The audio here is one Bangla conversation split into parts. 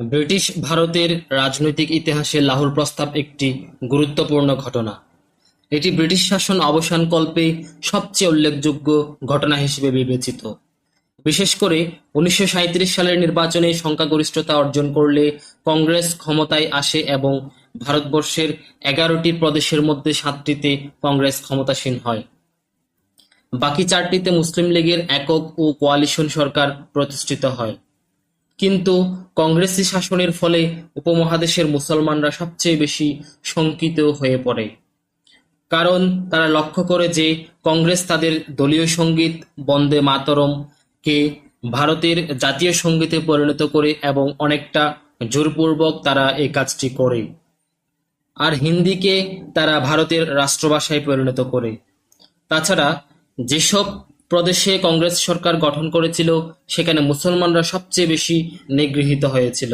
ব্রিটিশ ভারতের রাজনৈতিক ইতিহাসে লাহোর প্রস্তাব একটি গুরুত্বপূর্ণ ঘটনা। এটি ব্রিটিশ শাসন অবসানকল্পে সবচেয়ে উল্লেখযোগ্য ঘটনা হিসেবে বিবেচিত। বিশেষ করে উনিশশো সাঁইত্রিশ সালের নির্বাচনে সংখ্যাগরিষ্ঠতা অর্জন করলে কংগ্রেস ক্ষমতায় আসে এবং ভারতবর্ষের এগারোটি প্রদেশের মধ্যে সাতটিতে কংগ্রেস ক্ষমতাসীন হয়। বাকি চারটিতে মুসলিম লীগের একক ও কোয়ালিশন সরকার প্রতিষ্ঠিত হয়। কিন্তু কংগ্রেসি শাসনের ফলে উপমহাদেশের মুসলমানরা সবচেয়ে বেশি শঙ্কিত হয়ে পড়ে। কারণ তারা লক্ষ্য করে যে কংগ্রেস তাদের দলীয় সংগীত বন্দে মাতরম কে ভারতের জাতীয় সঙ্গীতে পরিণত করে এবং অনেকটা জোরপূর্বক তারা এই কাজটি করে। আর হিন্দিকে তারা ভারতের রাষ্ট্রভাষায় পরিণত করে। তাছাড়া যেসব প্রদেশে কংগ্রেস সরকার গঠন করেছিল, সেখানে মুসলমানরা সবচেয়ে বেশি নিগৃহীত হয়েছিল।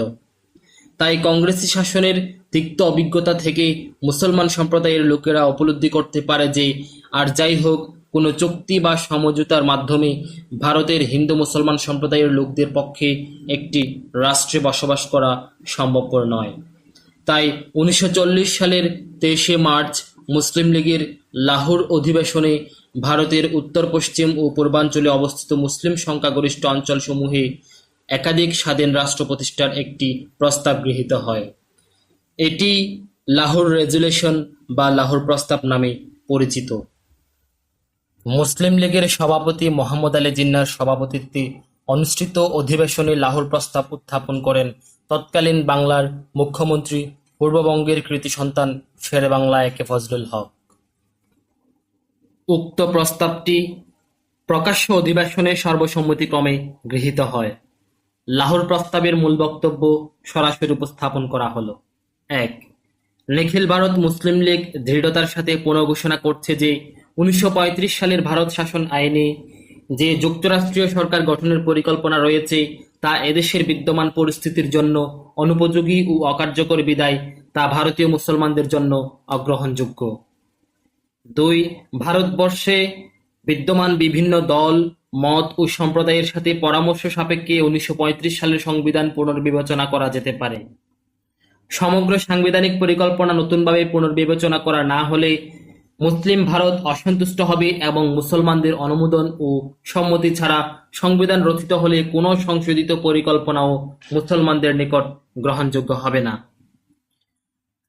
তাই কংগ্রেসি শাসনের তিক্ত অভিজ্ঞতা থেকে মুসলমান সম্প্রদায়ের লোকেরা উপলব্ধি করতে পারে যে, আর যাই হোক, কোনো চুক্তি বা সমঝোতার মাধ্যমে ভারতের হিন্দু মুসলমান সম্প্রদায়ের লোকদের পক্ষে একটি রাষ্ট্রে বসবাস করা সম্ভবপর নয়। তাই উনিশশো চল্লিশ সালের তেইশে মার্চ মুসলিম লীগের লাহোর অধিবেশনে ভারতের উত্তর-পশ্চিম ও পূর্বাঞ্চলে অবস্থিত মুসলিম সংখ্যাগরিষ্ঠ অঞ্চলসমূহে একাধিক স্বাধীন রাষ্ট্র প্রতিষ্ঠার একটি প্রস্তাব গৃহীত হয়। এটি লাহোর রেজুলেশন বা লাহোর প্রস্তাব নামে পরিচিত। মুসলিম লীগের সভাপতি মোহাম্মদ আলী জিন্নাহর সভাপতিত্বে অনুষ্ঠিত অধিবেশনে লাহোর প্রস্তাব উত্থাপন করেন তৎকালীন বাংলার মুখ্যমন্ত্রী, পূর্ববঙ্গের কৃতি সন্তান শেরেবাংলা একে ফজলুল হক। উক্ত প্রস্তাবটি প্রকাশ্য অধিবেশনে সর্বসম্মতিক্রমে গৃহীত হয়। লাহোর প্রস্তাবের মূল বক্তব্য সরাসরি উপস্থাপন করা হলো। এক, নিখিল ভারত মুসলিম লীগ দৃঢ়তার সাথে পুনর্ঘোষণা করছে যে উনিশশো পঁয়ত্রিশ সালের ভারত শাসন আইনে যে যুক্তরাষ্ট্রীয় সরকার গঠনের পরিকল্পনা রয়েছে, তা এদেশের বিদ্যমান পরিস্থিতির জন্য অনুপযোগী ও অকার্যকর বিদায় তা ভারতীয় মুসলমানদের জন্য অগ্রহণযোগ্য। দুই ভারতবর্ষে বিদ্যমান বিভিন্ন দল, মত ও সম্প্রদায়ের সাথে পরামর্শ সাপেক্ষে উনিশশো পঁয়ত্রিশ সালের সংবিধান পুনর্বিবেচনা করা যেতে পারে। সমগ্র সাংবিধানিক পরিকল্পনা নতুনভাবে পুনর্বিবেচনা করা না হলে মুসলিম ভারত অসন্তুষ্ট হবে এবং মুসলমানদের অনুমোদন ও সম্মতি ছাড়া সংবিধান রচিত হলে কোনো সংশোধিত পরিকল্পনাও মুসলমানদের নিকট গ্রহণযোগ্য হবে না।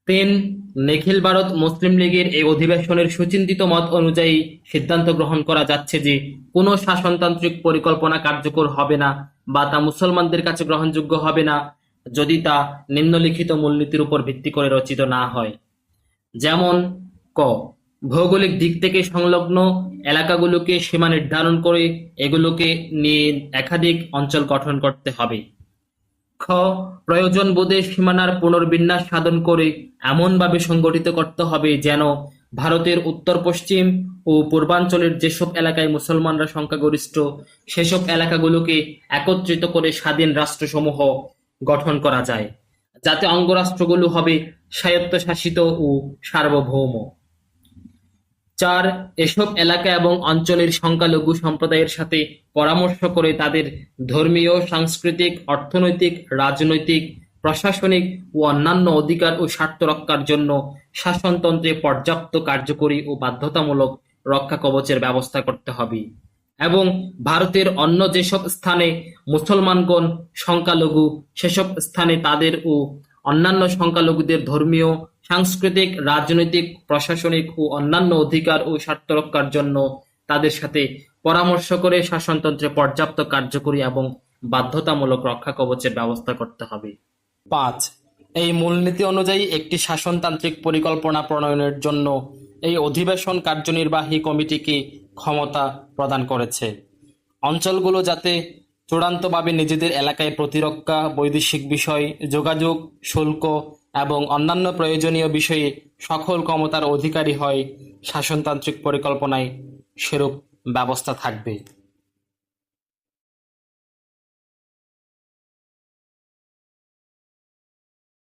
তিন নিখিল ভারত মুসলিম লীগের এই অধিবেশনের সুচিন্তিত মত অনুযায়ী সিদ্ধান্ত গ্রহণ করা যাচ্ছে যে, কোনো শাসনতান্ত্রিক পরিকল্পনা কার্যকর হবে না বা তা মুসলমানদের কাছে গ্রহণযোগ্য হবে না যদি তা নিম্নলিখিত মূলনীতির উপর ভিত্তি করে রচিত না হয়। যেমন, ক, ভৌগোলিক দিক থেকে সংলগ্ন এলাকাগুলোকে সীমা নির্ধারণ করে এগুলোকে নিয়ে একাধিক অঞ্চল গঠন করতে হবে। খ প্রয়োজন বোধে সীমানার পুনর্বিন্যাস সাধন করে এমনভাবে সংগঠিত করতে হবে যেন ভারতের উত্তর-পশ্চিম ও পূর্বাঞ্চলের যেসব এলাকায় মুসলমানরা সংখ্যাগরিষ্ঠ সেসব এলাকাগুলোকে একত্রিত করে স্বাধীন রাষ্ট্রসমূহ গঠন করা যায়, যাতে অঙ্গরাষ্ট্রগুলো হবে স্বায়ত্তশাসিত ও সার্বভৌম। চার এসব এলাকা এবং অঞ্চলের সংখ্যালঘু সম্প্রদায়ের সাথে পরামর্শ করে তাদের ধর্মীয়, সাংস্কৃতিক, অর্থনৈতিক, রাজনৈতিক, প্রশাসনিক ও অন্যান্য অধিকার ও স্বার্থ রক্ষার জন্য শাসনতন্ত্রে পর্যাপ্ত কার্যকরী ও বাধ্যতামূলক রক্ষাকবচের ব্যবস্থা করতে হবে। এবং ভারতের অন্য যেসব স্থানে মুসলমানগণ সংখ্যালঘু সেসব স্থানে তাদের ও অন্যান্য সংখ্যালঘুদের ধর্মীয়, সাংস্কৃতিক, রাজনৈতিক, প্রশাসনিক ও অন্যান্য অধিকার ও স্বার্থ রক্ষার জন্য তাদের সাথে পরামর্শ করে শাসনতন্ত্রে পর্যাপ্ত কার্যকরী এবং বাধ্যতামূলক রক্ষাকবচের ব্যবস্থা করতে হবে। পাঁচ এই মূলনীতি অনুযায়ী একটি শাসনতান্ত্রিক পরিকল্পনা প্রণয়নের জন্য এই অধিবেশন কার্যনির্বাহী কমিটিকে ক্ষমতা প্রদান করেছে। অঞ্চলগুলো যাতে চূড়ান্তভাবে নিজেদের এলাকায় প্রতিরক্ষা, বৈদেশিক বিষয়, যোগাযোগ, শুল্ক এবং অন্যান্য প্রয়োজনীয় বিষয়ে সকল ক্ষমতার অধিকারী হয় শাসনতান্ত্রিক পরিকল্পনায় সেরূপ ব্যবস্থা থাকবে।